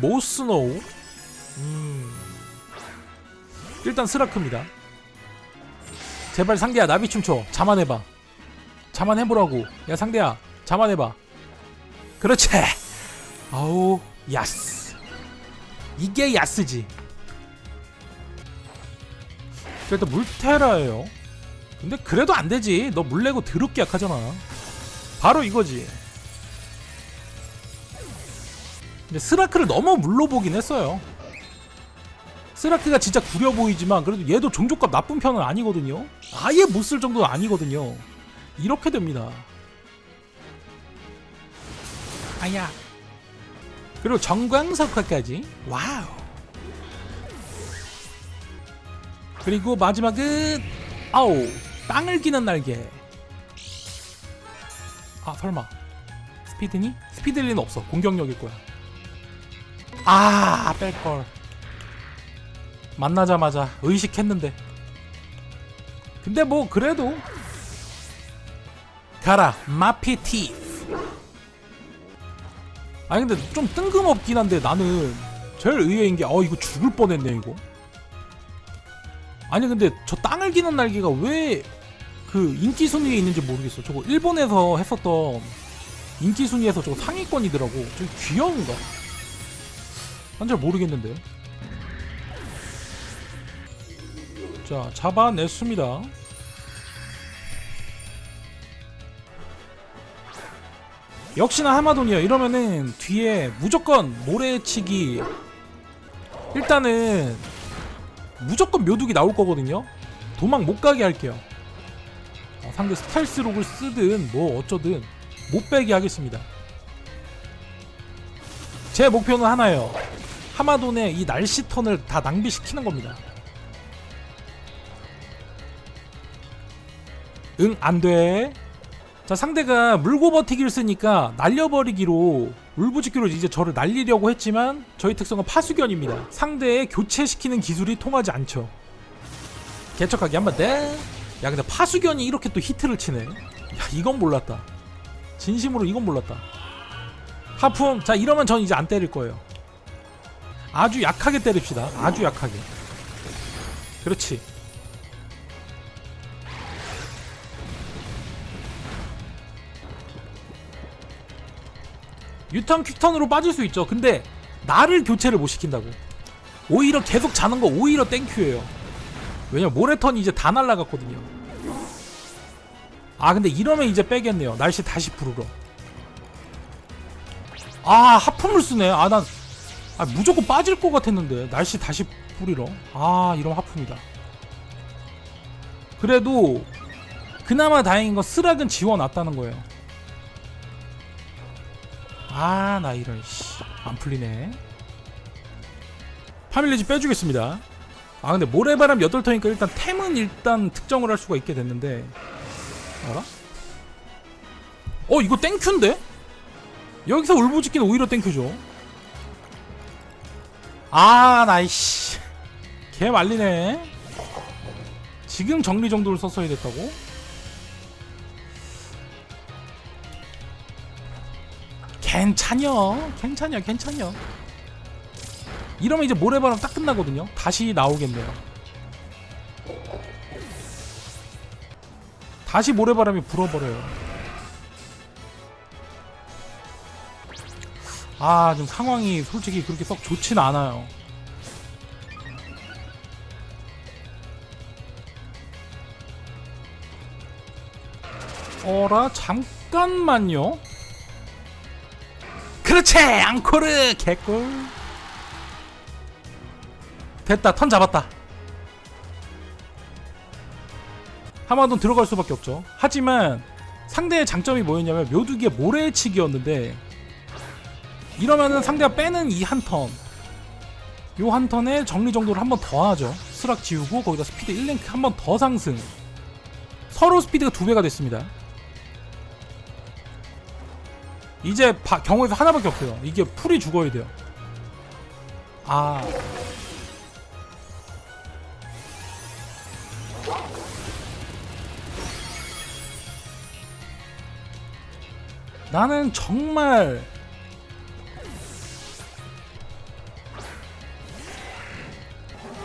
모스노우? 음. 일단 스라크입니다. 제발 상대야 나비 춤춰. 자만해봐. 자만해보라고. 야 상대야 자만해봐. 그렇지. 아우 야스. 이게 야스지. 일단 물테라예요. 근데 그래도 안 되지. 너 물내고 더럽게 약하잖아. 바로 이거지 근데 스라크를 너무 물로 보긴 했어요. 스라크가 진짜 구려 보이지만 그래도 얘도 종족값 나쁜 편은 아니거든요. 아예 못 쓸 정도는 아니거든요. 이렇게 됩니다. 아야. 그리고 정광석화까지. 와우. 그리고 마지막은 아우 땅을 기는 날개. 아 설마. 스피드니? 스피드리는 없어. 공격력일 거야 아 뺄걸. 만나자마자 의식했는데. 근데 뭐 그래도. 가라 마피티 아니 근데 좀 뜬금없긴 한데 나는 제일 의외인 게 어 이거 죽을 뻔했네 이거. 아니 근데 저 땅을 기는 날개가 왜 그 인기 순위에 있는지 모르겠어. 저거 일본에서 했었던 인기 순위에서 저거 상위권이더라고. 저 귀여운가 난잘 모르겠는데. 자 잡아냈습니다. 역시나 하마돈이요. 이러면은 뒤에 무조건 모래치기. 일단은 무조건 묘둑이 나올 거거든요. 도망 못 가게 할게요. 어, 상대 스탈스록을 쓰든 뭐 어쩌든 못 빼게 하겠습니다. 제 목표는 하나예요 하마돈의 이 날씨 턴을 다 낭비시키는 겁니다. 응 안 돼. 자 상대가 물고 버티기를 쓰니까 날려버리기로 울부짖기로 이제 저를 날리려고 했지만 저희 특성은 파수견입니다. 상대의 교체시키는 기술이 통하지 않죠. 개척하기 한번 돼. 야 근데 파수견이 이렇게 또 히트를 치네. 야 이건 몰랐다. 진심으로 이건 몰랐다. 하품 자 이러면 전 이제 안 때릴 거예요 아주 약하게 때립시다. 아주 약하게. 그렇지. 유턴 퀵턴으로 빠질 수 있죠. 근데 나를 교체를 못 시킨다고. 오히려 계속 자는 거 오히려 땡큐예요. 왜냐면 모래턴이 이제 다 날라갔거든요. 아 근데 이러면 이제 빼겠네요. 날씨 다시 부르러. 아 하품을 쓰네. 아난 아, 무조건 빠질 것 같았는데. 날씨 다시 뿌리러. 아 이러면 하품이다. 그래도 그나마 다행인 건 스락은 지워놨다는 거예요. 아 나 이런 씨안 풀리네. 파밀리지 빼주겠습니다. 아 근데 모래바람 8턴이니까 일단 템은 일단 특정을 할 수가 있게 됐는데. 알아? 어 이거 땡큐인데? 여기서 울부짖기는 오히려 땡큐죠 아 나이씨. 개 말리네. 지금 정리 정도를 썼어야 됐다고? 괜찮여. 괜찮여 괜찮여. 이러면 이제 모래바람 딱 끝나거든요. 다시 나오겠네요. 다시 모래바람이 불어버려요 아 좀 상황이 솔직히 그렇게 썩 좋진 않아요. 어라 잠깐만요. 그렇지 앙코르 개꿀. 됐다 턴 잡았다. 하마돈 들어갈 수밖에 없죠. 하지만 상대의 장점이 뭐였냐면 묘두기의 모래치기였는데 이러면은 상대가 빼는 이 한 턴 요 한 턴에 정리정도를 한 번 더 하죠. 수락 지우고 거기다 스피드 1랭크 한 번 더 상승. 서로 스피드가 두 배가 됐습니다. 이제 바, 경우에서 하나밖에 없어요. 이게 풀이 죽어야 돼요. 아. 나는 정말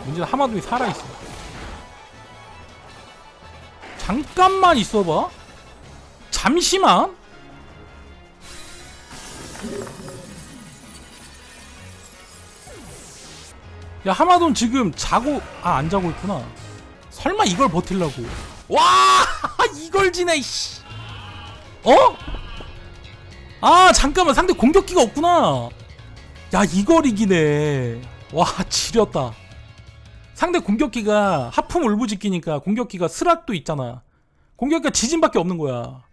문제는 하마돈이 살아있어. 잠깐만 있어봐. 잠시만. 야 하마돈 지금 자고 아 안 자고 있구나. 설마 이걸 버틸라고? 와! 이걸 지네 씨! 어? 아 잠깐만. 상대 공격기가 없구나. 야 이걸 이기네. 와 지렸다 상대 공격기가 하품 울부짖기니까 공격기가 스락도 있잖아. 공격기가 지진밖에 없는 거야